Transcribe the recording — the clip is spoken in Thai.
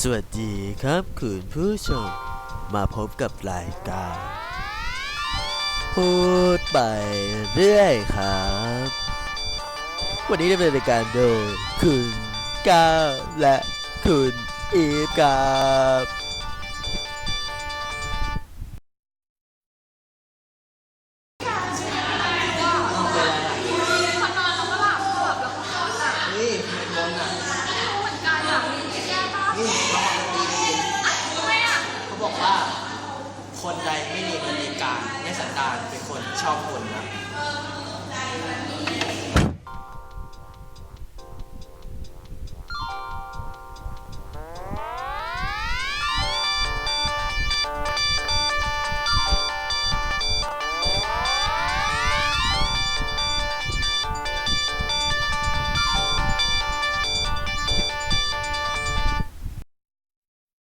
สวัสดีครับคุณผู้ชม มาพบกับรายการ พูดไปเรื่อยครับ วันนี้ดำเนินรายการโดยคุณก้าวและคุณอีฟครับ คนใดไม่มีคนมีการในสันดานเป็นคนชอบคนนะ